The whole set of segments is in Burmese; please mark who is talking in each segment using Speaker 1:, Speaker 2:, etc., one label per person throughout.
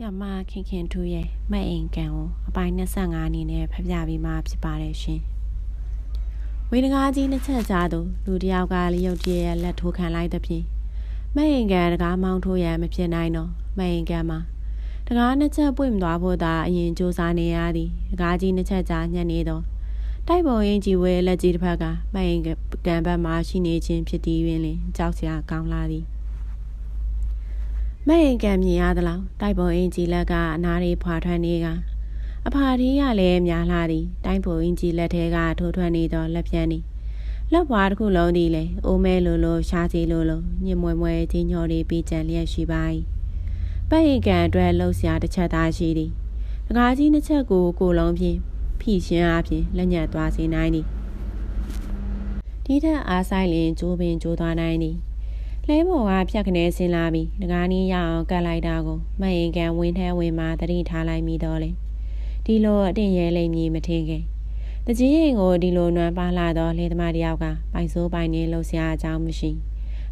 Speaker 1: ဆီယမခင်ခင်ထူးရဲ့မအိမ်ကန်ကိုအပိုင်း25အနေနဲ့ဖပြပြီးမှဖြစ်ပါတယ်ရှင်။ဝေဒကားကြီးနှစ်ချက်ကြားသို့လူတစ်ယောက်ကလျုတ်တည်းရဲ့လက်ထိုးခံလိုက်သဖြင့်မအိမ်ကန်တကားမောင်းထိုးရမဖြစ်နိုင်တော့မအိမ်ကန်မှာတကားနှစ်ချက်ပွင့်မသွားဖို့သာအရင်စူးစမ်းနေရသည်တကားကြီးနှစ်ချက်ကြားညှက်နေတော့တိုက်ပုံရင်ကြီးဝဲလက်ကြီးတစ်ဖက်ကမအိမ်ကန်ဘက်မှာရှိနေခြင်းဖြစ်သည်တွင်လင်ကြောက်စရာကောင်းလာသည်။ မဲ့ရင်ကံမြင်ရသလောက်တိုက်ပုံအင်ကြီးလက်ကအနားလေးဖွာထွက်နေကအဖာထီးရလည်းများလာသည်တိုင်းပုံအင်ကြီးလက်ထဲကထိုးထွက်နေသောလက်ပြန်နေလက်ပွားတစ်ခုလုံးသည်လေအိုးမဲလိုလိုရှားစီလိုလိုညင်မွဲမွဲချင်းညော်လေးပြီးကြံလျက်ရှိပါ၏ပတ်ရင်ကံအတွက်လှုပ်ရှားတစ်ချက်သားရှိသည်တကားကြီးနှစ်ချက်ကိုကိုလုံးဖြင့်ဖိရှင်းအားဖြင့်လက်ညက်သွားစေနိုင်သည်ဒီထက်အားဆိုင်လင်ကျိုးပင်ကျိုးသွားနိုင်သည် လဲပေါ်ကဖြတ်ခနဲဆင်းလာပြီးတကားနီးရအောင်ကတ်လိုက်တာကိုမယင်ကန်ဝင်းထဲဝင်မှတတိထားလိုက်မိတော့လေဒီလိုအတင်ရဲလိမ့်မည်မထင်ခင်တကြီးရင်ကိုဒီလိုနွမ်းပါလာတော့လေသမားတယောက်ကပိုင်စိုးပိုင်နေလှုပ်ရှားအကြောင်းမရှိ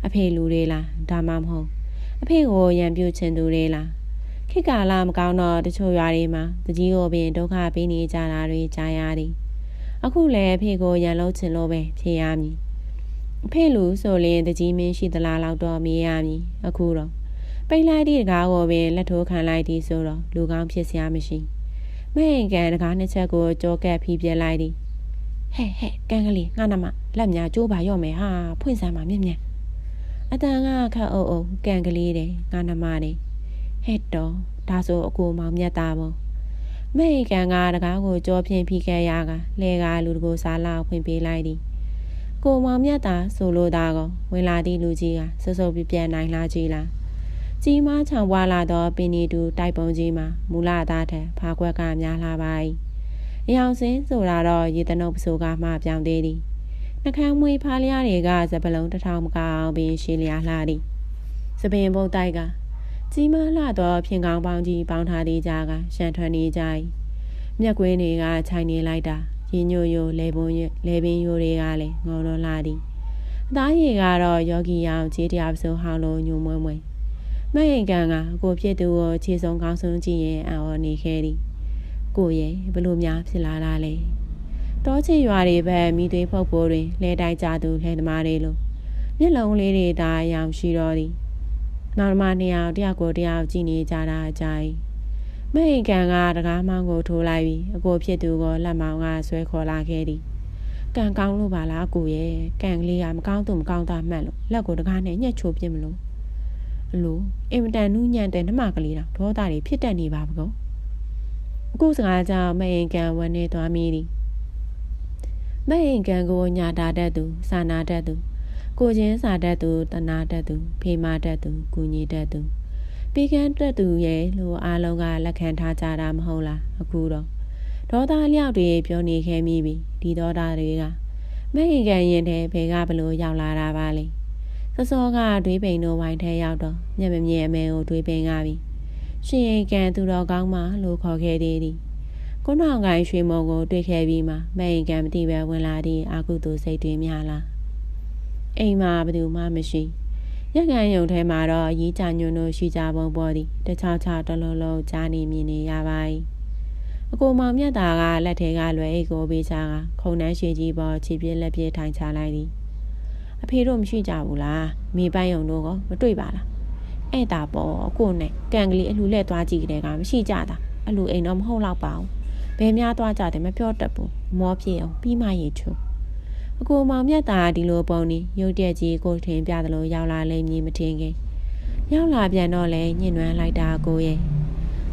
Speaker 1: အဖေလူတွေလားဒါမှမဟုတ်အဖေကိုရံပြူချင်သူတွေလားခေတ်ကာလမကောင်းတော့တချို့ရွာတွေမှာတကြီးကိုပင်ဒုက္ခပေးနေကြတာတွေကြားရသည်အခုလည်းအဖေကိုရန်လုံးချင်လို့ပဲဖြေရမည် အဖေလူဆိုလျင်တကြီးမင်းရှိသလားလောက်တော့မေးရမည်အခုတော့ပိတ်လိုက်သည့်တကားကိုပင်လက်ထိုးခံလိုက်သည်ဆိုတော့လူကောင်းဖြစ်စရာမရှိမဟင်ကန်တကားနှစ်ချက်ကိုကြောကက်ဖိပြလိုက်သည်ဟဲ့ဟဲ့ကန်ကလေးငါနမလက်များကျိုးပါရော့မယ်ဟာဖွင့်စမ်းပါမြင့်မြတ်အတန်ကခတ်အုပ်အုပ်ကန်ကလေးတဲ့ငါနမတဲ့ဟဲ့တော့ဒါဆိုအကိုမောင်မြတ်တာပေါ့မဟင်ကန်ကတကားကိုကြောဖြင့်ဖိခဲ့ရကလဲကလူတကိုစားလောက်ဖွင့်ပေးလိုက်သည် ကိုမောင်မြတ်သာဆိုလိုတာကောဝင်လာသည့်လူကြီးကစွစုပ်ပြပြန်နိုင်လာကြည်လားကြီးမားချောင်ပွားလာသောပင်နီတူတိုက်ပုံကြီးမှာမူလသားထက်ဖာခွက်ကများလာပါ၏အယောင်စင်းဆိုတာတော့ရေတနုပ်ပစိုးကမှပြောင်းသေးသည်နှကမ်းမွေးဖားလျားတွေကစပလုံးတစ်ထောင်မကအောင်ပင်ရှည်လျားလှသည်စပင်ပုတ်တိုက်ကကြီးမားလှသောဖြင်ကောင်းပေါင်းကြီးပေါင်းထားသည့်ကြားကရှန်ထွက်နေကြ၏မြက်ကွင်းတွေကခြိုင်နေလိုက်တာ ရင်ညိုယိုလေပွန်လေပင်ယိုတွေကလည်းငုံတော့လာသည်အသားရည်ကတော့ယောဂီရောင်ခြေတရားပစိုးဟောင်းလိုညိုမွဲမွဲမဟင်ကန်ကကိုဖြစ်သူကိုခြေစုံကောင်းဆုံးကြည့်ရင်အော်နေခဲ့သည်ကိုရဲ့ဘလို့များဖြစ်လာတာလဲတောချေရွာတွေဘက်မိသွေးဖုတ်ပိုးတွင်လဲတိုက်ကြသူလဲသမားတွေလိုမျက်လုံးလေးတွေဒါရောင်ရှိတော့သည်နောက်မှနှစ်ယောက်တယောက်ကိုတယောက်ကြည့်နေကြတာအကြိုက် မဟိကန်ကတကားမောင်းကိုထိုးလိုက်ပြီးအကိုဖြစ်သူကိုလက်မောင်းကဆွဲခေါ်လာခဲ့သည်ကံကောင်းလို့ပါလားကိုရဲ့ကံကလေးကမကောင်းသူမကောင်းတာမှတ်လို့လက်ကိုတကားနဲ့ညှက်ချိုးပြစ်မလို့အလိုအင်မတန်နူးညံ့တဲ့နှမကလေးတော့ဒေါသတွေဖြစ်တတ်နေပါဘကောအခုစကားကြောင့်မဟိကန်ဝန်းနေသွားမိသည်မဟိကန်ကိုညာတာတတ်သူစာနာတတ်သူကိုချင်းစာတတ်သူတနာတတ်သူဖေးမတတ်သူကူညီတတ်သူ ပေးကမ်းတက်သူရဲ့လို့အားလုံးကလက်ခံထားကြတာမဟုတ်လားအခုတော့ဒေါသလျောက်တွေပြောနေခဲ့မိပြီဒီဒေါသတွေကမဟင်ကန်ရင်တဲ့ဘယ်ကဘလို့ရောက်လာတာပါလဲစောစောကတွေးပိန်တို့ဝိုင်းထဲရောက်တော့မျက်မမြင်အမဲကိုတွေးပိန်ကပြီရှင်ရိတ်ကန်သူတော်ကောင်းမှလို့ခေါ်ခဲ့သေးသည်ကုန်းအောင်ကိုင်းရွှေမုံကိုတွေ့ခဲ့ပြီးမှမဟင်ကန်မသိပဲဝင်လာသည့်အာကုသူစိတ်တွေများလားအိမ်မှာဘယ်သူမှမရှိ ရက်ကန်ယုံထဲမှာတော့အရေးကြညွန်းတို့ရှိကြပုံပေါ်သည်တခြားခြားတလုံးလုံးကြားနေမြင်နေရပါ၏အကိုမောင်မြတ်တာကလက်ထဲကလွယ်အိတ်ကိုပေးချကခုံနှန်းရှိကြီးပေါ်ခြေပြင်းလက်ပြထိုင်ချလိုက်သည်အဖေတို့မရှိကြဘူးလားမိပိုင်ယုံတို့ကမတွေ့ပါလားအဲ့တာပေါ့အကိုနဲ့ကန်ကလေးအလှလဲသွားကြည့်ကြတဲ့ကမရှိကြတာအလှအိမ်တော့မဟုတ်တော့ပါဘူးဘယ်များသွားကြတယ်မပြောတတ်ဘူးမောပြေအောင်ပြီးမှရေချူ အကိုမောင်မြတ်တာဒီလိုပုံနေရုတ်တရက်ကြီးကိုထင်ပြသလိုရောက်လာလိမ့်မည်မထင်ခင်ရောက်လာပြန်တော့လဲညှဉ်းနှွမ်းလိုက်တာကိုရဲ့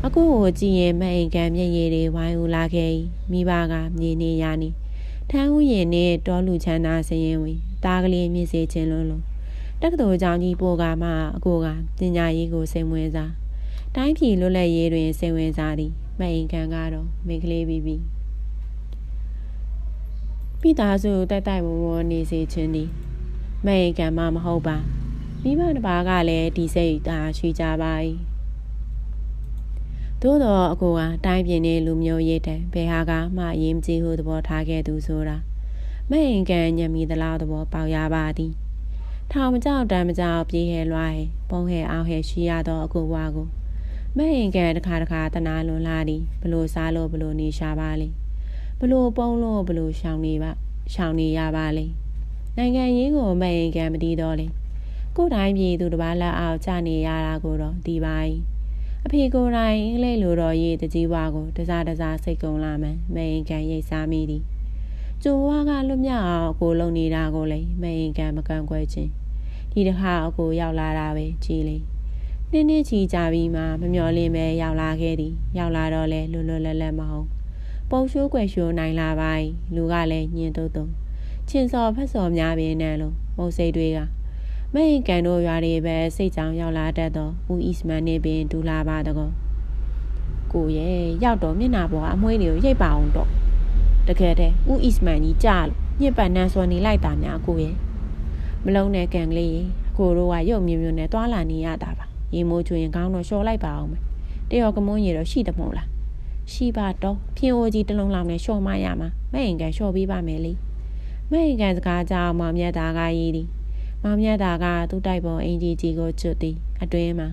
Speaker 1: အကိုကိုကြည့်ရင်မအိမ်ကံမျက်ရည်တွေဝိုင်းဦးလာခဲ့မိဘကမြေနေရနေထန်းဦးရင်နဲ့တောလူချမ်းသာစရင်ဝင်တားကလေးမြင့်စေခြင်းလုံးလုံးတက္ကသိုလ်ကျောင်းကြီးပို့ကမှအကိုကပညာရေးကိုစိတ်ဝင်စားတိုင်းပြည်လွတ်လပ်ရေးတွင်စိတ်ဝင်စားသည်မအိမ်ကံကတော့မိကလေးပြီးပြီး မိသားစုတိုက်တိုက်ဝဝနေစေခြင်းသည်မအိမ်ကံမှမဟုတ်ပါမိဘတစ်ပါးကလည်းဒီစိတ်သာရှိကြပါ၏သို့တော့အကိုကတိုင်းပြည်နေလူမျိုးရေးတဲ့ဘယ်ဟာကမှအရင်မကြည့်ဟုသဘောထားခဲ့သူဆိုတာမအိမ်ကံညံမီသလားသဘောပေါက်ရပါသည်ထောင်မကြောက်တမ်းမကြောက်ပြေးဟဲလွှားဟဲပုံဟဲအောင်ဟဲရှိရသောအကိုဘွားကိုမဟင်ကန်တစ်ခါတစ်ခါတနာလွန်လာသည်ဘလို့စားလို့ဘလို့နေရှာပါလေ ဘလို့ပုံလို့ဘလို့ရှောင်နေပါရှောင်နေရပါလေနိုင်ငံရေးကိုမဟင်ကန်မတည်တော့လေကိုတိုင်းပြည်သူတစ်ပါးလက်အောက်ကျနေရတာကိုတော့ဒီပိုင်းအဖေကိုယ်တိုင်အင်္ဂလိပ်လိုတော့ရေးတကြီးဝါကိုတစားတစားစိတ်ကုံလာမှမဟင်ကန်ရိတ်စားမိသည်ကျိုးဝါကလွတ်မြောက်အောင်ကိုလုံနေတာကိုလေမဟင်ကန်မကန့်ကွက်ခြင်းဒီတစ်ခါအကိုရောက်လာတာပဲကြည်လေနှစ်နှစ်ချီကြာပြီးမှမမျော်လင့်ပဲရောက်လာခဲ့သည် ရောက်လာတော့လဲလွတ်လွတ်လပ်လပ်မဟုတ် ပုံရှိုးွယ်ရှိုးနိုင်လာပိုင်းလူကလည်းညင်တုံတုံချင်းစော်ဖက်စော်များပင်နဲ့လို့မုတ်စိတ်တွေကမဟင်ကန်တို့ရွာတွေပဲစိတ်ကြောင်ရောက်လာတတ်တော့ဦးအစ်မန်နေပင်ဒူလာပါတကောကိုရဲ့ရောက်တော့မျက်နာပေါ်အမွှေးတွေကိုရိတ်ပါအောင်တော့တကယ်တည်းဦးအစ်မန်ကြီးကြားလို့ညစ်ပတ်နှမ်းစော်နေလိုက်တာများကိုရဲ့မလုံးနဲ့ကန်ကလေးရေအကိုတို့ကရုပ်မြုံမြုံနဲ့တွာလာနေရတာပါရေမိုးချွင်ခေါင်းတော့လျှော်လိုက်ပါအောင်မယ်တရောကမွန်းရေတော့ရှိတယ်မဟုတ်လား ရှိပါတော့ဖြင်းအိုကြီးတစ်လုံးလောက်နဲ့လျှော်မရမှာမဟင်ကန်လျှော်ပေးပါမယ်လေမဟင်ကန်စကားကြောင်မောင်မြတ်သားကရေးသည်မောင်မြတ်သားကသူ့တိုက်ပေါ်အင်ကြီးကြီးကိုကျွတ်သည်အတွင်းမှာ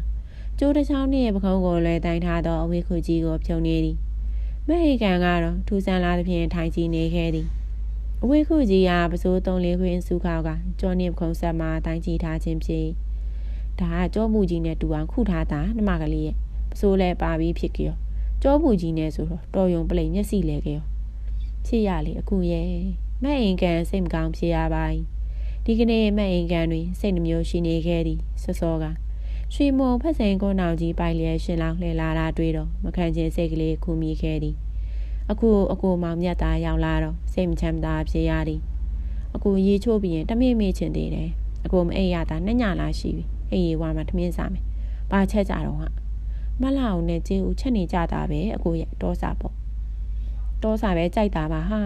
Speaker 1: ကျိုးတစ်ချောင်းနှင့်ပခုံးကိုလွယ်တိုင်းထားသောအဝေးခုကြီးကိုဖြုံနေသည်မဟိကန်ကတော့ထူဆန်းလာသဖြင့်ထိုင်ကြည့်နေခဲ့သည်အဝေးခုကြီးကပစိုးသုံးလေးခွင်းစုခေါကကြောနှင့်ပခုံးဆက်မှတိုင်းကြည့်ထားခြင်းဖြစ်ဒါကကြောမှုကြီးနဲ့တူအောင်ခုထားတာနှမကလေးရဲ့ပစိုးလဲပါပြီးဖြစ်ကြော ကြောမှုကြီးနဲ့ဆိုတော့တော်ယုံပလိမျက်စိလဲကြောဖြစ်ရလေအခုရဲ့မဲ့အိမ်ကန်စိတ်မကောင်းဖြစ်ရပါ යි ဒီကနေ့မဲ့အိမ်ကန်တွင်စိတ်နှမျိုးရှိနေခဲ့သည်စောစောကရွှေမုံဖက်စိန်ကိုနောင်ကြီးပိုင်လျက်ရှင်လောင်းလှည့်လာတာတွေ့တော့မခံချင်းစိတ်ကလေးခုမိခဲ့သည်အခုအကိုမောင်မြတ်သားရောက်လာတော့စိတ်မချမ်းသာဖြစ်ရသည်အကိုရေချိုးပြီးရင်တမိမိချင်သေးတယ်အကိုမအိပ်ရတာနှစ်ညလာရှိပြီအိမ်ရီဝါမှာထမင်းစားမယ်။ဘာချက်ကြတော့ဟာ မလာအောင်နဲ့ကျေဦးချက်နေကြတာပဲအကိုရဲ့တောစာပေါ့။တောစာပဲကြိုက်တာပါဟာ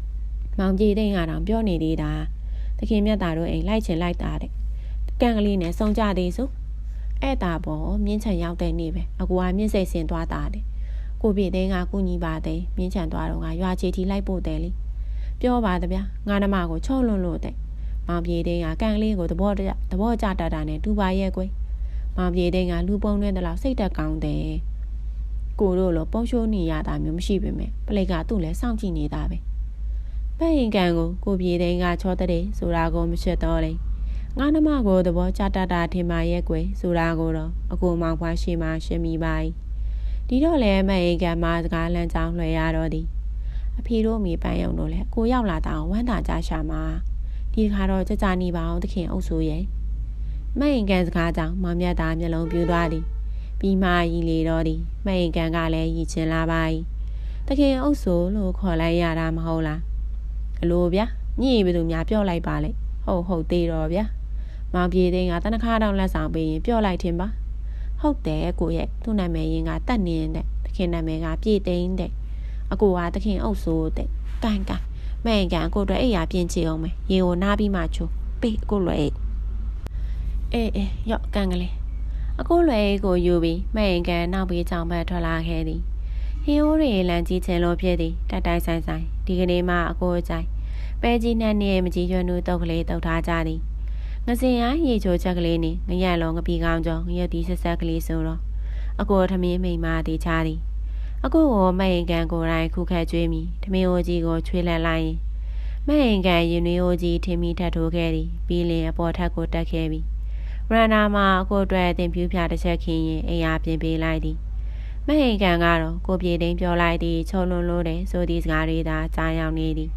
Speaker 1: ။မောင်ကြီးသိန်းကတော့ပြောနေသေးတာ။တခင်မြတ်သားတို့အိမ်လိုက်ချင်လိုက်တာတဲ့။ကန့်ကလေးနဲ့စုံကြသေးစို့။အဲ့တာပေါ့မြင်းချန်ရောက်တဲ့နေ့ပဲအကူကမြင့်စိတ်ဆင်သွားတာတဲ့။ကိုပြေသိန်းကကုညီပါတဲ့မြင်းချန်သွားတော့ငါရွာချီတီလိုက်ပို့တယ်လေ။ပြောပါတဗျာငါနမကိုချော့လွန်းလို့တဲ့။မောင်ပြေသိန်းကကန်ကလေးကိုသဘောတသဘောကျတတ်တာနဲ့တူပါရဲ့ကွယ် မောင်ပြေသိန်းကလူပုံနဲ့တလောက်စိတ်တက်ကောင်းတယ်ကိုတို့လိုပုံရှိုးနေရတာမျိုးမရှိပေမဲ့ပလိတ်ကသူ့လဲစောင့်ကြည့်နေတာပဲပန့်ရင်ကန်ကိုကိုပြေသိန်းကချောတဲ့ဆိုတာကိုမချစ်တော့လေငါနှမကိုသဘောကျတတ်တာထင်ပါရဲ့ကွယ်ဆိုတာကိုတော့အကိုမောင်ဖွားရှိမှရှင်းမိပါ යි ဒီတော့လဲမအိမ်ကမှာစကားလမ်းကြောင်းလွှဲရတော့သည်အဖေတို့မိပန်းယုံတို့လဲကိုရောက်လာတာဝမ်းသာကြရှာမှာဒီခါတော့ကြကြနေပါအောင်သခင်အုပ်ဆိုရဲ့ မအိမ်ကန်စကားကြောင့်မောင်မြတ်သားမျက်လုံးပြူသွားသည်ပြီးမှရီလေတော့သည်မအိမ်ကန်ကလည်းရည်ချင်လာပါ၏သခင်အုပ်ဆိုလို့ခေါ်လိုက်ရတာမဟုတ်လားအလိုဗျာညည်ဘယ်သူများပြောလိုက်ပါလေဟုတ်ဟုတ်သေးတော့ဗျာမောင်ပြေသိန်းကတနခါတော့လက်ဆောင်ပေးရင်ပြောလိုက်ထင်ပါဟုတ်တယ်ကိုရဲ့သူ့နာမည်ရင်းကတတ်နေတဲ့သခင်နာမည်ကပြေသိန်းတဲ့အကိုကသခင်အုပ်ဆိုတဲ့ကန်ကန်မဲ့င်ကန်ကိုအတွက်အိယာပြင်ချအောင်မယ်ရေကိုနားပြီးမှချိုးပေးအကိုလွယ် အေးအေးအေးရော့ကန်ကလေးအကိုလွယ်ကိုယူပြီးမဲ့င်ကန်နောက်ပြီးကြောင်ဘက်ထွက်လာခဲ့သည်ဟင်းအိုးတွေလန်ကြီးချင်လို့ဖြစ်သည်တိုက်တိုက်ဆိုင်ဆိုင်ဒီကနေ့မှအကိုအကြိုင်ပဲကြီးနဲ့နေမကြီးရွနူတုတ်ကလေးတုတ်ထားကြသည်ငစင်ရိုင်းရေချိုချက်ကလေးနဲ့ငရက်လုံးငပီကောင်းကြောငရက်တီဆက်ဆက်ကလေးဆိုတော့အကိုထမင်းမိန်မာတေးချသည်အခုကိုမဟင်ကန်ကိုယ်တိုင်ခုခတ်ကျွေးမိထမင်းအိုကြီးကိုချွေးလက်လိုက်ရင်မဟင်ကန်ရင်နွေးအိုကြီးထင်းမိထပ်ထိုးခဲ့သည်ပြီးလင်အပေါ်ထက်ကိုတက်ခဲ့ပြီ ရန်နာမှာအကိုအတွက်တင်ပြူးပြတစ်ချက်ခင်းရင်အိယာပြင်ပေးလိုက်သည်မဟင်ကန်ကတော့ကိုပြေသိန်းပြောလိုက်သည်ချုံလွန်လို့တယ်ဆိုသည့်စကားတွေသာကြားရောက်နေသည်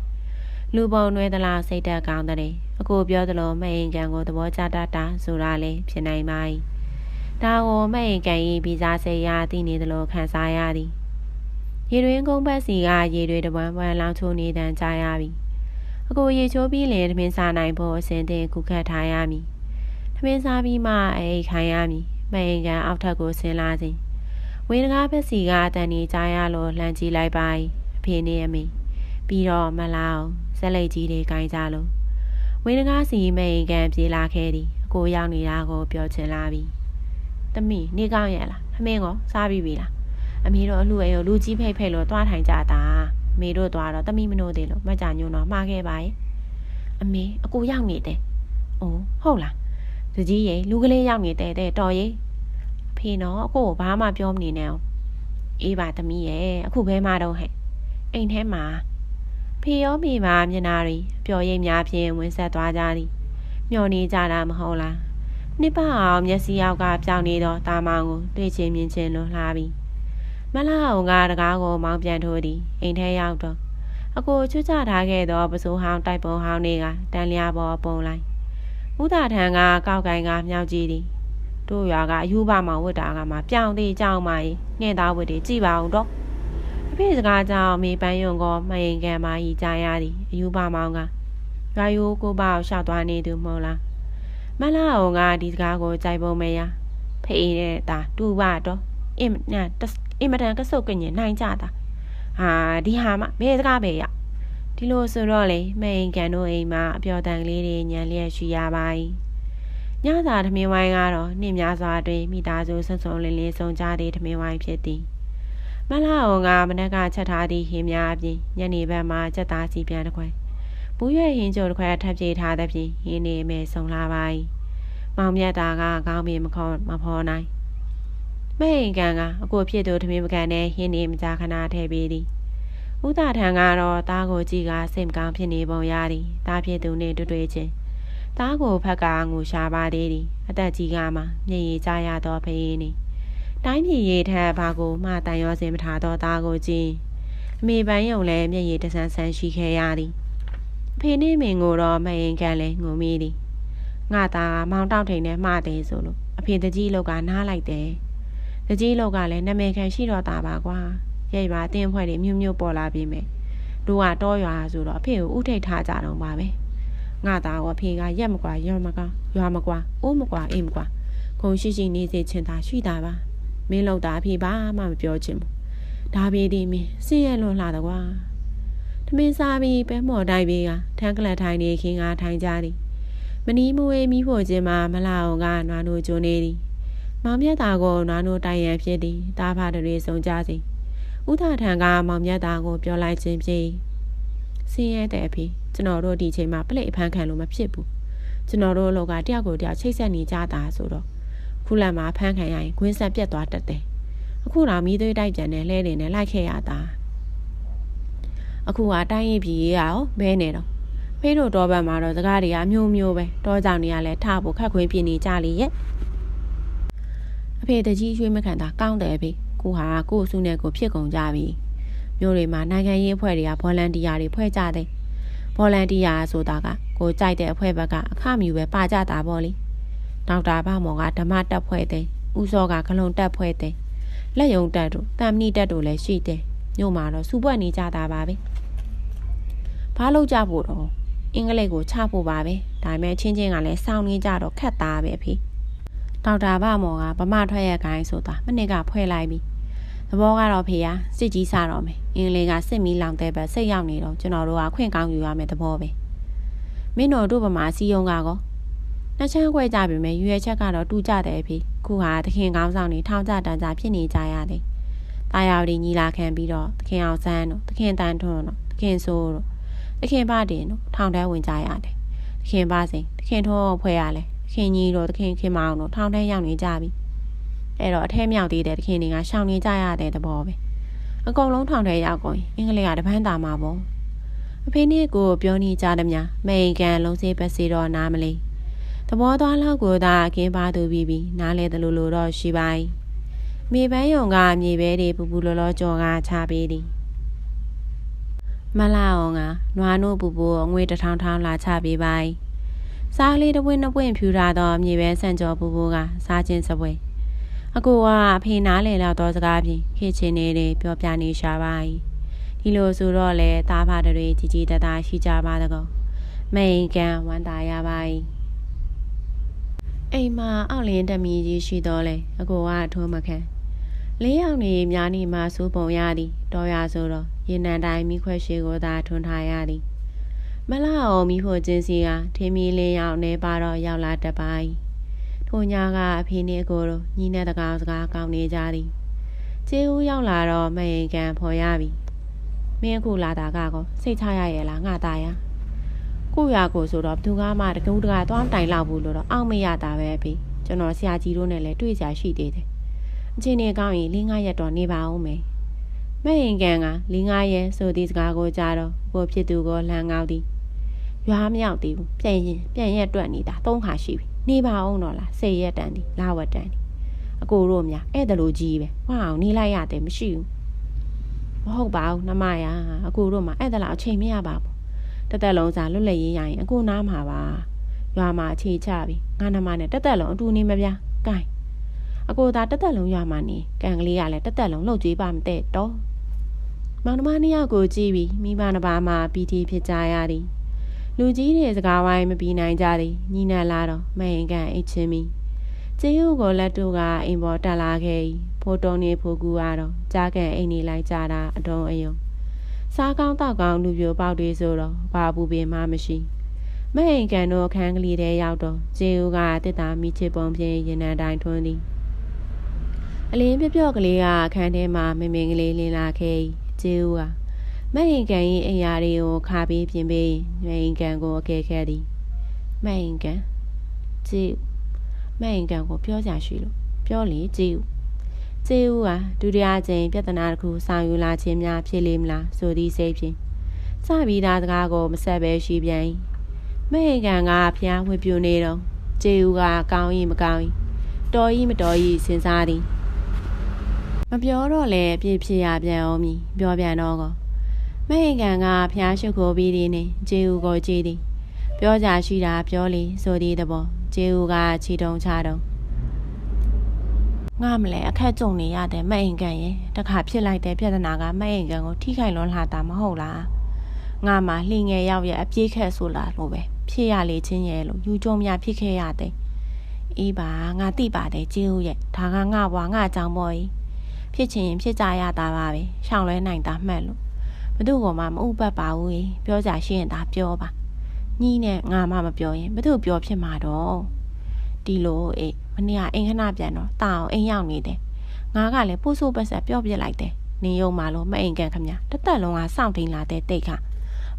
Speaker 1: လူပုံနွဲသလားစိတ်တက်ကောင်းတဲ့အကိုပြောသလိုမဟင်ကန်ကိုသဘောကျတတ်တာဆိုတာလည်းဖြစ်နိုင်ပါ၏ဒါကိုမဟင်ကန်၏ဗီဇာဆေးရသိနေသလိုခံစားရသည်ရေတွင်ကုန်းဘက်စီကရေတွေတပန်းပန်းလောင်ချိုးနေတန်ကြားရပြီအကိုရေချိုးပြီးလင်သမင်းစားနိုင်ဖို့အစဉ်သင်ကုခတ်ထားရမည် သမင်းစားပြီးမှအိတ်ခိုင်းရမည်မအိမ်ကန်အောက်ထပ်ကိုဆင်းလာစဉ်ဝင်းကားဘက်စီကအတန်ကြီးကြားရလို့လှမ်းကြည့်လိုက်ပါအဖေနဲ့အမေပြီးတော့မလာအောင်ဇက်လိတ်ကြီးတွေကင်ကြလို့ဝင်းကားစီမအိမ်ကန်ပြေးလာခဲ့သည်အကိုရောက်နေတာကိုပြောချင်လာပြီတမီနေကောင်းရဲ့လားအမင်းကောစားပြီးပြီလားအမေတို့အလှအေကိုလူကြီးဖိတ်ဖိတ်လို့တွားထိုင်ကြတာအမေတို့သွားတော့တမိမနိုးသေးလို့မကြညွန်းတော့မှားခဲ့ပါရဲ့အမေအကိုရောက်နေတယ်အိုးဟုတ်လား တကြီးရေလူကလေးရောက်နေတဲ့တဲ့တော်ရေအဖေဖေနော်အကိုကိုဘာမှပြောမနေနဲ့အောင်အေးပါသမီးရဲ့အခုဘဲမှတော့ဟဲ့အိမ်ထဲမှာဖေရောမိပါမျက်နာတွေပျော်ရိပ်များဖြင့်ဝင်ဆက်သွားကြသည်မျောနေကြတာမဟုတ်လားနှစ်ပအောင်မျက်စိရောက်ကပြောင်းနေသောတာမောင်ကိုတွေ့ချင်းမြင်ချင်းလွန်လှပြီးမလာအောင်ကတကားကိုမောင်းပြန်ထိုးသည်အိမ်ထဲရောက်တော့အကိုချွတ်ချထားခဲ့သောပစိုးဟောင်းတိုက်ပုံဟောင်းတွေကတန်လျာပေါ်ပုံလိုက် ဥဒထံကကောက်ကိုင်ကမြောက်ကြည့်သည်တို့ရွာကအယူပါမောင်ဝတ်တာကမှပြောင်းသေးကြောင်းမကြီးငှဲ့သားဝတ်တွေကြည်ပါအောင်တော့အဖေစကားကြောင့်မေပန်းယုံကမရင်ကံမကြီးကြားရသည်အယူပါမောင်ကရွာယိုးကိုပေါ့ရှောက်သွားနေသူမဟုတ်လားမလာအောင်ကဒီစကားကိုကြိုက်ပုံမရဖေးတဲ့တာတူပါတော့အင်နာအင်မတန်ကဆုတ်ကညင်နိုင်ကြတာဟာဒီဟာမှဘယ်စကားပဲရ ဒီလိုဆိုတော့လေမရင်ကန်တို့အိမ်မှာအပျော်တန်ကလေးတွေညံလျက်ရှိရပါ යි ညစာထမင်းဝိုင်းကတော့နှင်းများစွာတွင်မိသားစုဆွဆုံလင်းလင်းဆုံးကြသည့်ထမင်းဝိုင်းဖြစ်သည်မလာအောင်ကမနက်ကချက်ထားသည့်ဟင်းများအပြင်ညနေဘက်မှာချက်သားစီပြန်တစ်ခွဲဘူးရွက်ဟင်းကြိုတစ်ခွဲထပ်ပြေးထားသဖြင့်ဟင်းနေမဲ့ဆုံလာပါ යි မောင်မြတ်တာကကောင်းပြီမခေါ်မဖော်နိုင်မဲရင်ကန်ကအကိုဖြစ်သူထမင်းပကံနဲ့ဟင်းနေမကြခဏထည့်ပေးသည် ဥဒထံကတော့တားကိုကြည့်ကစိတ်မကောင်းဖြစ်နေပုံရသည်တားဖြစ်သူနှင့်တွေ့တွေ့ချင်းသားကိုဖက်ကငိုရှာပါသေးသည်အသက်ကြီးကမှမျက်ရည်ကျရသောဖေးနေတိုင်းပြည်ရေးထက်ဘာကိုမှတန်ရောစင်မထားသောသားကိုကြည့်အမေပန်းယုံလည်းမျက်ရည်တဆန်းဆန်းရှိခဲ့ရသည်အဖေနှင့်မင်ကိုတော့မရင်ကန်လည်းငုံမိသည်ငါသားမောင်တောက်ထိန်နဲ့မှားတယ်ဆိုလို့အဖေတကြီးလောက်ကနားလိုက်တယ်တကြီးလောက်ကလည်းနာမည်ခံရှိတော့တာပါကွာ ရဲ့ပါတင်းဖွဲ့တွေမြို့မြို့ပေါ်လာပြီမယ်တို့ကတော့ရွာဆိုတော့အဖေကိုဥထိတ်ထားကြတော့ပါပဲငါသားကိုအဖေကရက်မကွာရွာမကွာရွာမကွာအိုးမကွာအိမ်မကွာခုံရှိရှိနေစေချင်တာရှိတာပါမင်းလောက်တာအဖေဘာမှမပြောချင်ဘူးဒါပေဒီမင်းစင်းရလွန်လာတော့ကွာထမင်းစားပြီးပဲမော်တိုက်ပြီးကထန်းကလတ်ထိုင်နေခင်းကထိုင်ကြသည်မနီးမဝေးမိဖို့ခြင်းမှာမလာအောင်ကနွားနိုးကျိုးနေသည်မောင်မြတ်သားကိုနွားနိုးတိုင်ရန်ဖြစ်သည်တားဖတွေစုံကြစီ ဥဒထံကမောင်မြတ်သားကိုပြောလိုက်ခြင်းဖြစ်ဆင်းရဲတဲ့အဖေကျွန်တော်တို့ဒီချိန်မှာပလိတ်အဖမ်းခံလို့မဖြစ်ဘူးကျွန်တော်တို့လောကတယောက်ကိုတယောက်ချိတ်ဆက်နေကြတာဆိုတော့ခုလတ်မှာဖမ်းခံရရင်ခွင်းဆက်ပြတ်သွားတတ်တယ်အခုတော့မိသွေးတိုက်ပြန်နဲ့လှဲနေနဲ့လိုက်ခဲ့ရတာအခုကတိုင်းရင်ပြည်ရေးရောဘဲနေတော့ဖေးတို့တော့ဘက်မှာတော့စကားတွေကမျိုးမျိုးပဲတောကြောင်တွေကလည်းထဖို့ခက်ခွင်းပြနေကြလေရဲ့အဖေတကြီးရွှေမခံတာကောင်းတယ်အဖေ ကိုဟာကို့အစုနဲ့ကိုဖြစ်ကုန်ကြပြီမြို့တွေမှာနိုင်ငံရေးအဖွဲ့တွေကဗော်လန်တီယာတွေဖွဲ့ကြတယ်ဗော်လန်တီယာဆိုတာကကိုကြိုက်တဲ့အဖွဲ့ဘက်ကအခမြူပဲပါကြတာပေါ့လေဒေါက်တာဗမော်ကဓမ္မတက်ဖွဲ့တဲ့ဦးစောကဂလုံတက်ဖွဲ့တဲ့လက်ယုံတက်တို့တမ်မဏိတက်တို့လည်းရှိတယ်ညို့မှာတော့စူပွက်နေကြတာပါပဲဘာလို့ကြဖို့တော့အင်္ဂလိပ်ကိုချဖို့ပါပဲဒါပေမဲ့ချင်းချင်းကလည်းစောင်းနေကြတော့ခက်သားပဲဖေဒေါက်တာဗမော်ကဗမာထွက်ရခိုင်းဆိုတာမနစ်ကဖွဲ့လိုက်ပြီသ ဘောကတော့ဖေရစစ်ကြီးစတော့မယ်အင်္ဂလိပ်ကစစ်မီလောင်တဲ့ဘက်စိတ်ရောက်နေတော့ကျွန်တော်တို့ကခွင့်ကောင်းယူရမယ်သဘောပဲမင်းတို့တို့ဗမာစီယုံကကောနှစ်ချမ်းခွဲကြပြီမယ်ရွေချက်ကတော့တူကြတယ်ဖေခုဟာသခင်ကောင်းဆောင်နေထောင်းကြတန်းကြဖြစ်နေကြရတယ်တာယာဝတီညီလာခံပြီးတော့သခင်အောင်ဆန်းတို့သခင်တန်ထွန်းတို့သခင်ဆိုးတို့သခင်ပါတင်တို့ထောင်ထဲဝင်ကြရတယ်သခင်ပါစိန်သခင်ထွန်းဖွဲ့ရလဲသခင်ကြီးတို့သခင်ခင်မောင်တို့ထောင်ထဲရောက်နေကြပြီ အဲ့တော့အထဲမြောက်သေးတဲ့သခင်တွေကရှောင်နေကြရတဲ့သဘောပဲအကုန်လုံးထောင်ထဲရောက်ကုန်အင်္ဂလိပ်ကတပန်းတာမှာပေါ့အဖေနဲ့ကိုပြောနေကြသည်များမိန်ကန်လုံးစေးပတ်စီတော့နားမလေးသဘောသွားလောက်ကိုသာကင်းပါသူပြီးပြီးနားလဲတယ်လို့လို့တော့ရှိပါ යි မြေပန်းယုံကမြေပဲတွေပူပူလောလောကြော်ကချပေးသည်မလာအောင်ကနွားနို့ပူပူငွေတထောင်ထောင်လာချပေးပါ යි စားလေးတပွင့်တပွင့်ဖြူထားသောမြေပဲဆန့်ကြော်ပူပူကစားခြင်းစပွဲ အကိုကအဖေနားလည်လောက်သောစကားဖြင့်ခေချင်းနေတယ်ပြောပြနေရှာပါ၏ဒီလိုဆိုတော့လေသားဖားတွေကြည်ကြည်တသားရှိကြပါတကောမိန်ကန်ဝမ်းသာရပါ၏အိမ်မှာအောက်လင်းတမီကြီးရှိတော့လေအကိုကထိုးမခံလေးယောက်နေများနေမှာစိုးပုံရသည်တော်ရဆိုတော့ရင်နံတိုင်းမိခွက်ရှိကိုသာထွန်းထားရသည်မလာအောင်မိဖို့ချင်းစီကထင်းမီလင်းရောက်နေပါတော့ရောက်လာတပိုင်း ထိုညကအဖေနှင့်အကိုတို့ညီနဲ့တကောင်စကားကောင်းနေကြသည်ကျေးဦးရောက်လာတော့မရင်ကန်ဖော်ရပြီမင်းအခုလာတာကကောစိတ်ချရရဲ့လားငါသားရကိုရကိုဆိုတော့ဘသူကမှတကူတကသွားတိုင်လောက်ဘူးလို့တော့အောက်မရတာပဲဖေကျွန်တော်ဆရာကြီးတို့နဲ့လည်းတွေ့ကြရှိသေးတယ်အချိန်နေကောင်းရင်၄၅ရက်တော့နေပါဦးမယ်မဟင်ကန်က၄၅ရက်ဆိုသည့်စကားကိုကြားတော့ကိုဖြစ်သူကိုလှမ်းကောက်သည်ရွာမရောက်သေးဘူးပြန်ရင်ပြန်ရက်တွက်နေတာ၃ခါရှိပြီ နေပါအောင်တော့လား၁၀ရက်တန်ဒီလာဝတ်တန်ဒီအကိုတို့များအဲ့ဒါလိုကြီးပဲဝါအောင်နေလိုက်ရတယ်မရှိဘူးမဟုတ်ပါဘူးနှမရအကိုတို့မှအဲ့ဒါလောက်အချိန်မရပါဘူးတက်တက်လုံးစားလွတ်လပ်ရေးရရင်အကိုနားမှာပါရွာမှာအခြေချပြီငါနှမနဲ့တက်တက်လုံးအတူနေမပြကဲအကိုသာတက်တက်လုံးရွာမှာနေကန်ကလေးကလည်းတက်တက်လုံးလှုပ်ကြွေးပါမတဲ့တော့မောင်နှမနှစ်ယောက်ကိုကြည့်ပြီးမိဘနှစ်ပါးမှာပီတီဖြစ်ကြရသည် လူကြီးတွေစကားဝိုင်းမပြီးနိုင်ကြသည်ညီနလာတော့မဟင်ကန်အိတ်ချင်းမီကျေးဥကိုလက်တို့ကအိမ်ပေါ်တက်လာခဲ့၏ဖိုးတုံးနေဖိုးကူကတော့ကြားကန်အိမ်နေလိုက်ကြတာအတုံးအယုံစားကောင်းတောက်ကောင်းလူပြိုပေါက်တွေဆိုတော့ဘာဘူးပင်မှမရှိမဟင်ကန်တို့အခန်းကလေးထဲရောက်တော့ကျေးဥကတစ်တာမိချစ်ပုံဖြင့်ရင်နံတိုင်းထွန်းသည်အလင်းပြပြော့ကလေးကအခန်းထဲမှာမမင်ကလေးလင်းလာခဲ့၏ကျေးဥက မဟင်ကန်၏အိမ်ယာတွေကိုခါပြီးပြင်ပေးမဟင်ကန်ကိုအကဲခဲ့သည်မဟင်ကန်ကျေးဥမဟင်ကန်ကိုပြောကြရှိလို့ပြောလေကျေးဥကျေးဥဟာဒုတိယကြိမ်ပြဿနာတစ်ခုဆောင်ယူလာခြင်းများဖြစ်လိမ့်မလားဆိုသည့်စိတ်ဖြင့်စပြီးသားစကားကိုမဆက်ပဲရှိပြန်၏မဟင်ကန်ကဖျားဝှပြူနေတော့ကျေးဥကကောင်း၏မကောင်း၏တော်၏မတော်၏စဉ်းစားသည်မပြောတော့လေပြည့်ဖြစ်ရပြန်အောင်မည်ပြောပြန်တော့ကော မဟင်ကန်ကဖျားရှုပ်ကိုပြီးသည်နှင့်ကျေးဥကိုကြည့်သည်ပြောကြရှိတာပြောလေဆိုသည့်သဘောကျေးဥကခြေတုံချတုံငါမလဲအခက်ကြုံနေရတဲ့မအိမ်ကန်ရဲ့တခါဖြစ်လိုက်တဲ့ပြဿနာကမအိမ်ကန်ကိုထိခိုက်လွန်လှတာမဟုတ်လားငါမှလှငယ်ရောက်ရဲ့အပြေးခက်ဆိုလာလို့ပဲဖြစ်ရလေချင်းရဲ့လို့ယူကြုံများဖြစ်ခဲ့ရတဲ့အေးပါငါသိပါတယ်ကျေးဦးရဲ့ဒါကငါဘွားငါအကြောင်းပေါ့ကြီးဖြစ်ချင်ရင်ဖြစ်ကြရတာပါပဲရှောင်းလဲနိုင်တာမှတ်လို့ ဘသူကမှမဥပတ်ပါဘူးပြောကြရှိရင်ဒါပြောပါညီနဲ့ငါမှမပြောရင်ဘသူပြောဖြစ်မှာတော့ဒီလိုအေးမနေ့ကအိမ်ခဏပြန်တော့တာအောင်အိမ်ရောက်နေတယ်ငါကလည်းပို့ဆိုးပတ်ဆက်ပြောပြလိုက်တယ်နေရုံမှလို့မအိမ်ကန်ခမတသက်လုံးကစောင့်ထိန်လာတဲ့တိတ်ခ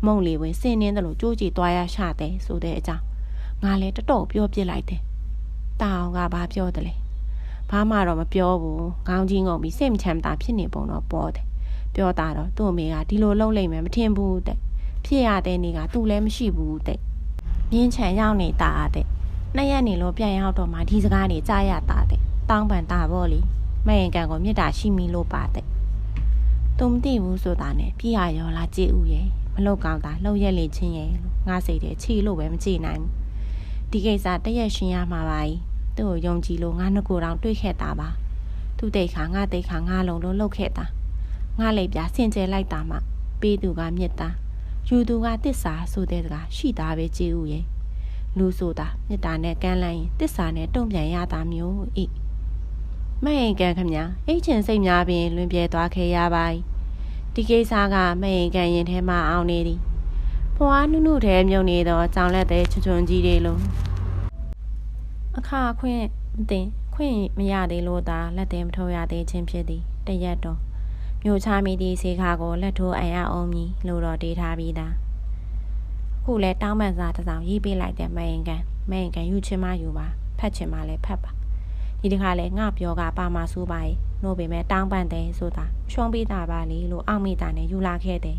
Speaker 1: မုံလီဝင်စင်းနှင်းတယ်လို့ကြိုးကြည့်သွားရရှာတယ်ဆိုတဲ့အကြောင်းငါလည်းတတော်ပြောပြလိုက်တယ်တာအောင်ကဘာပြောတယ်လဲဘာမှတော့မပြောဘူးခေါင်းကြီးငုံပြီးစိတ်မချမ်းသာဖြစ်နေပုံတော့ပေါ်တယ် ပြောတာတော့သူ့အမေကဒီလိုလုပ်လိမ့်မယ်မထင်ဘူးတဲ့ဖြစ်ရတဲ့နေ့ကသူ့လည်းမရှိဘူးတဲ့မြင်းချံရောက်နေတာတဲ့နှစ်ရက်နေလို့ပြန်ရောက်တော့မှဒီစကားနေကြားရတာတဲ့တောင်းပန်တာပေါ့လေမရင်ကန်ကိုမြစ်တာရှိမီလို့ပါတဲ့သူမသိဘူးဆိုတာနဲ့ပြရရောလာကြည့်ဦးရဲ့မလောက်ကောင်းတာလှုပ်ရက်လေချင်းရဲ့လို့ငါစိတ်ထဲချီလို့ပဲမကြည့်နိုင်ဘူးဒီကိစ္စတရက်ရှင်ရမှာပါ ਈ သူ့ကိုယုံကြည်လို့ငါနှကိုတောင်တွေးခဲ့တာပါသူတိတ်ခါငါတိတ်ခါငါလုံးလို့လှုပ်ခဲ့တာ ငါလေးပြဆင်ကျဲလိုက်တာမှပေးသူကမြစ်တာယူသူကတစ္ဆာဆိုတဲ့စကားရှိတာပဲကြည်ဦးရဲ့လူဆိုတာမေတ္တာနဲ့ကမ်းလှမ်းရင်တစ္ဆာနဲ့တုံ့ပြန်ရတာမျိုးဤမဟင်ကန်ခမညာအိတ်ချင်စိတ်များပင်လွင်ပြဲသွားခဲ့ရပါ යි ဒီကိစ္စကမဟင်ကန်ရင်ထဲမှာအောင်နေသည်ဘွားနုနုထဲမြုံနေသောကြောင်လက်သေးချွချွန်ကြီးတွေလိုအခါခွင့်မတင်ခွင့်မရသေးလို့သာလက်သေးမထိုးရသေးခြင်းဖြစ်သည်တရက်တော့ မြို့ချမိသည့်စေခါကိုလက်ထိုးအံ့ရအောင်မည်လို့တော့ဒေးထားပြီးသားခုလဲတောင်းပန်စာတစ်စောင်ရေးပေးလိုက်တဲ့မယင်ကန်မယင်ကန်ယူချင်မှယူပါဖတ်ချင်မှလည်းဖတ်ပါဒီတစ်ခါလဲငါပြောကပါမဆိုးပါရဲ့နို့ပေမဲ့တောင်းပန်တယ်ဆိုတာရှုံးပေးတာပါလေလို့အောက်မိတာနဲ့ယူလာခဲ့တယ်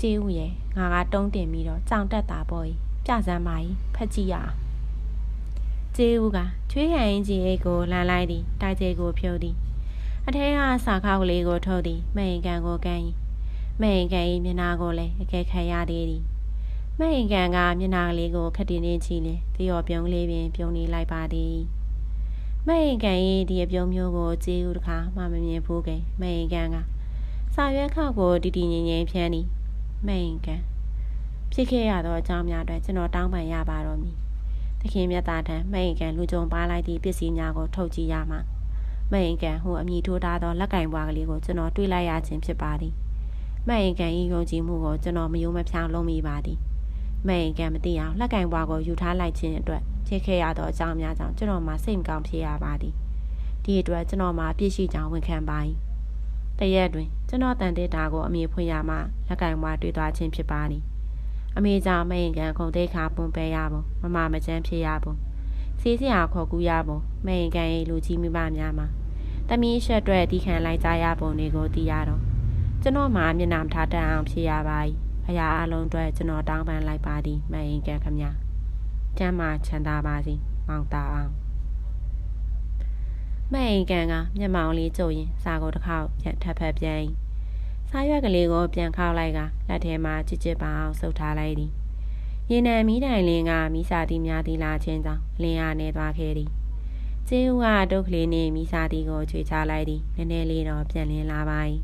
Speaker 1: ကျေးဦးရဲ့ငါကတုံးတင်ပြီးတော့ကြောင်တက်တာပေါ့ကြီးပြစမ်းပါကြီးဖတ်ကြည့်ရအောင်ကျေးဦးကချွေးဟန်ကြီးအိတ်ကိုလှန်လိုက်သည်တိုက်ကျဲကိုဖြုတ်သည် အထဲကစာခောက်ကလေးကိုထုတ်သည်မယင်ကန်ကိုကန်၏မယင်ကန်၏မျက်နှာကိုလည်းအကဲခတ်ရသေးသည်မဟင်ကန်ကမျက်နှာလေးကိုခက်တင်နေချီလေတရော်ပြုံးလေးပင်ပြုံးနေလိုက်ပါသည်မဟင်ကန်၏ဒီအပြုံးမျိုးကိုကြေးဦးတခါမှမမြင်ဘူးခင်မဟင်ကန်ကစာရွက်ခောက်ကိုတည်တည်ငြိမ်ငြိမ်ဖြန်းသည်မဟင်ကန်ဖြစ်ခဲ့ရသောအကြောင်းများအတွက်ကျွန်တော်တောင်းပန်ရပါတော့မည်သခင်မြတ်သားထံမဟင်ကန်လူကြုံပါလိုက်သည့်ပစ္စည်းများကိုထုတ်ကြည့်ရမှာ မဟင်ကန်ဟိုအမိထိုးထားသောလက်ကင်ဘွားကလေးကိုကျွန်တော်တွေးလိုက်ရခြင်းဖြစ်ပါသည်မဟင်ကန်၏ယုံကြည်မှုကိုကျွန်တော်မယုံမဖြောင်းလုံးမိပါသည်မဲ့ရင်ကမသိအောင်လက်ကင်ဘွားကိုယူထားလိုက်ခြင်းအတွက်ဖြစ်ခဲ့ရသောအကြောင်းများကြောင့်ကျွန်တော်မှစိတ်မကောင်းဖြစ်ရပါသည်ဒီအတွက်ကျွန်တော်မှပြည့်ရှိကြောင်းဝန်ခံပါ၏တရက်တွင်ကျွန်တော်တန်တဲ့တာကိုအမေဖွင့်ရမှလက်ကင်ဘွားတွေ့သွားခြင်းဖြစ်ပါသည်အမေကြောင့်မရင်ကန်ခုံတိတ်ခါပွန်ပဲရပုံမမမချမ်းဖြစ်ရပုံစီးစရာခေါ်ကူးရပုံမရင်ကန်၏လူကြီးမိမများမှာ တမီးရှက်အတွက်တီးခံလိုက်ကြရပုံတွေကိုသိရတော့ကျွန်တော်မှမျက်နှာမထားတတ်အောင်ဖြေရပါ၏ဖရာအလုံးအတွက်ကျွန်တော်တောင်းပန်လိုက်ပါသည်မအိမ်ကန်ခမညာကျမ်းမာချမ်းသာပါစေမောင်တာအောင်မအိမ်ကန်ကမျက်မှောင်လေးကျုပ်ရင်စာကိုတစ်ခေါက်ပြန်ထပ်ဖက်ပြန်စားရွက်ကလေးကိုပြန်ခောက်လိုက်ကလက်ထဲမှာချစ်ချစ်ပါအောင်ဆုပ်ထားလိုက်သည်ရေနံမီးတိုင်လင်းကမိစာတီများတီလာချင်းကြောင့်လင်းရနေသွားခဲ့သည် ကျင်းဦးကဒုတ်ကလေးနဲ့မိစာတီကိုချွေချလိုက်သည်နည်းနည်းလေးတော့ပြန်လင်းလာပါ၏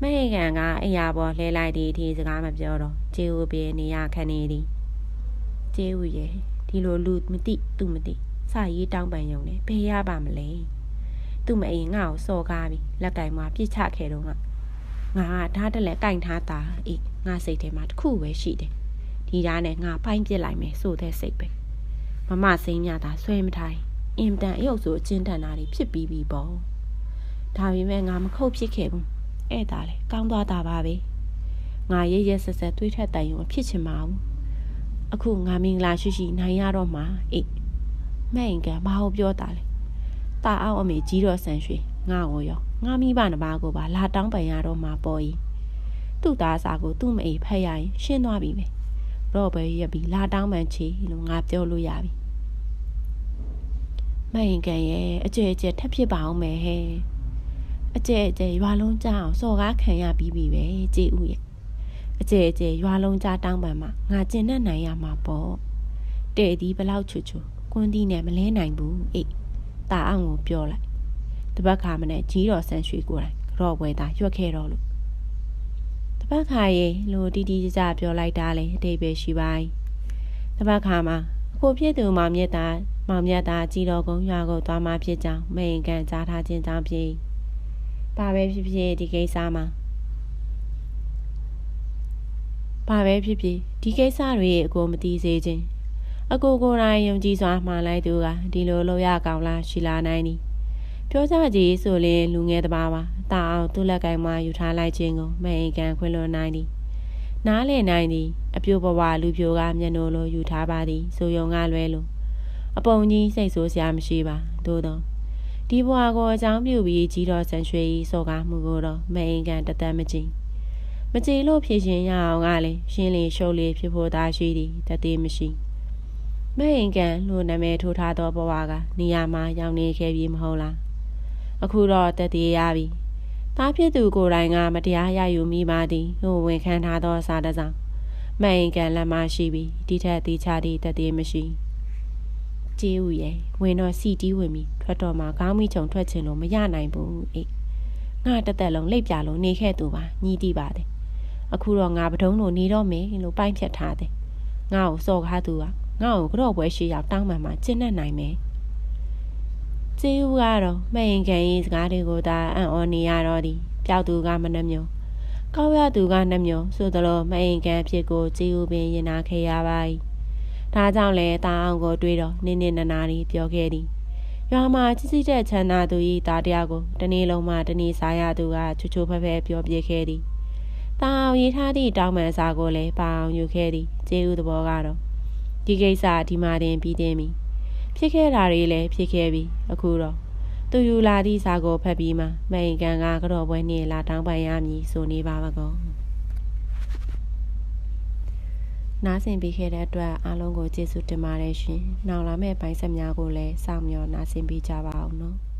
Speaker 1: မဟိကန်ကအိယာပေါ်လှဲလိုက်သည့်အထိစကားမပြောတော့ကျင်းဦးပြေနေရခနေသည်ကျင်းဦးရဲ့ဒီလိုလူမသိသူမသိစာရေးတောင်းပန်ယုံနဲ့ဘယ်ရပါမလဲသူမအိမ်ငါ့ကိုစော်ကားပြီးလက်ကင်မှာပြစ်ချခဲ့တော့ငါငါကဓာတ်တက်လက်ကင်ထားတာအေးငါစိတ်ထဲမှာတခုပဲရှိတယ်ဒီဓာတ်နဲ့ငါဖိုင်းပစ်လိုက်မယ်ဆိုတဲ့စိတ်ပဲမမစိမ်းမြတာဆွဲမထိုင် အင်တန်အယုတ်ဆိုအချင်းတန်တာတွေဖြစ်ပြီးပြီပေါ့ဒါပေမဲ့ငါမခုတ်ဖြစ်ခဲ့ဘူးအဲ့ဒါလေကောင်းသွားတာပါပဲငါရဲရဲဆက်ဆက်သွေးထက်တိုင်ရုံဖြစ်ချင်မှာဘူးအခုငါမင်္ဂလာရှိရှိနိုင်ရတော့မှာအေးမဲ့င်ကဘာလို့ပြောတာလဲตาအောင်အမေကြီးတော့ဆန်ရွှေငါ့ကိုရောငါမိဘနှစ်ပါးကိုပါလာတောင်းပန်ရတော့မှာပေါ်ကြီးသူ့သားစာကိုသူ့မအိဖက်ရရင်ရှင်းသွားပြီပဲတော့ပဲရပြီလာတောင်းပန်ချီလို့ငါပြောလို့ရပြီ မရင်ကန်ရဲ့အကျဲအကျဲထပ်ဖြစ်ပါအောင်မယ်ဟဲ့အကျဲအကျဲရွာလုံးကြအောင်စော်ကားခံရပြီးပြီပဲကြည်ဦးရဲ့အကျဲအကျဲရွာလုံးကြတောင်းပန်မှာငါကျင်နဲ့နိုင်ရမှာပေါ့တဲ့ဒီဘလောက်ချွချွကွန်းတီးနဲ့မလဲနိုင်ဘူးအေးตาအောင်ကိုပြောလိုက်တပတ်ခါမနဲ့ကြီးတော်ဆန်းရွှေကိုယ်တိုင်ကြော့ပွဲသားရွက်ခဲ့တော့လို့တပတ်ခါရေလိုတီတီကြကြပြောလိုက်တာလေအတိတ်ပဲရှိပါ යි တပတ်ခါမှာကိုဖြစ်သူမောင်မြတ်သား မောင်မြတ်သားကြီးတော်ကုန်းရွာကိုသွားမှဖြစ်ကြောင်းမိန်ကန်ကြားထားခြင်းကြောင့်ဖြစ်ဘာပဲဖြစ်ဖြစ်ဒီကိစ္စမှာဘာပဲဖြစ်ဖြစ်ဒီကိစ္စတွေအကိုမသိစေခြင်းအကိုကိုယ်တိုင်ယုံကြည်စွာမှားလိုက်သူကဒီလိုလောက်ရကောင်းလားရှိလာနိုင်သည်ပြောကြကြည်ဆိုရင်လူငယ်တပါးပါတာအောင်သူ့လက်ကင်မှာယူထားလိုက်ခြင်းကိုမအိမ်ကန်ခွင့်လွှတ်နိုင်သည်နားလည်နိုင်သည်အပြိုဘဝလူပြိုကမျက်နှာလိုယူထားပါသည်ဆိုယုံကလွဲလို့ အပုံကြီးစိတ်ဆိုးစရာမရှိပါသို့တော့ဒီဘဝကိုအကြောင်းပြုပြီးကြီးတော်ဆန်ရွှေဤစောကားမှုကိုတော့မအိမ်ကန်တသက်မကြည့်မကြည်လို့ဖြစ်ရှင်ရအောင်ကလည်းရှင်းလင်းရှုပ်လေးဖြစ်ဖို့သာရှိသည်တသေးမရှိမအိမ်ကန်လို့နာမည်ထိုးထားသောဘဝကနေရာမှာရောက်နေခဲ့ပြီမဟုတ်လားအခုတော့တည်ရပြီသားဖြစ်သူကိုယ်တိုင်ကမတရားရယူမိပါသည်ဟိုဝင်ခံထားသောစာတစောင်မအိမ်ကန်လက်မရှိပြီဒီထက်တီချသည့်တည်မရှိ ကျေးဦးရဲ့ဝင်တော့စီတီးဝင်ပြီးထွက်တော့မှခေါင်းမိချုံထွက်ချင်လို့မရနိုင်ဘူးအေးငါတသက်လုံးလိပ်ပြလို့နေခဲ့သူပါညီးတီးပါတယ်အခုတော့ငါပထုံးလို့နေတော့မယ်လို့ပိုင်းဖြတ်ထားတယ်ငါ့ကိုစော်ကားသူကငါ့ကိုကြော့ပွဲရှိရောက်တောင်းပန်မှကျင့်တတ်နိုင်မယ်ကျေးဦးကတော့မရင်ခံရေးစကားတွေကိုသာအံ့ဩနေရတော့သည်ပျောက်သူကမနှမျိုးကောက်ရသူကနှမျိုးဆိုသလိုမရင်ခံဖြစ်ကိုကျေးဦးပင်ရင်နာခဲ့ရပါ၏ ဒါကြောင့်လဲတာအောင်ကိုတွေးတော့နင်းနင်းနာနာလေးပြောခဲ့သည်ရွာမှာချစ်စစ်တဲ့ချမ်းသာသူ၏တာတရားကိုတနေ့လုံးမှတနေ့စားရသူကချူချူဖဲဖဲပြောပြခဲ့သည်တာအောင်ရေးထားသည့်တောင်းပန်စာကိုလည်းပါအောင်ယူခဲ့သည်ကျေးဦးသဘောကတော့ဒီကိစ္စဒီမှာတင်ပြီးတင်ပြီဖြစ်ခဲ့တာတွေလည်းဖြစ်ခဲ့ပြီအခုတော့သူယူလာသည့်စာကိုဖတ်ပြီးမှမိန်ကန်ကကတော့ပွဲနေလာတောင်းပန်ရမည်ဆိုနေပါမကော နားဆင်ပေးခဲ့တဲ့အတွက်အားလုံးကိုကျေးဇူးတင်ပါတယ်ရှင်။နောက်လာမယ့်ပိုင်းဆက်များကိုလည်းစောင့်မျှော်နားဆင်ပေးကြပါအောင်နော်။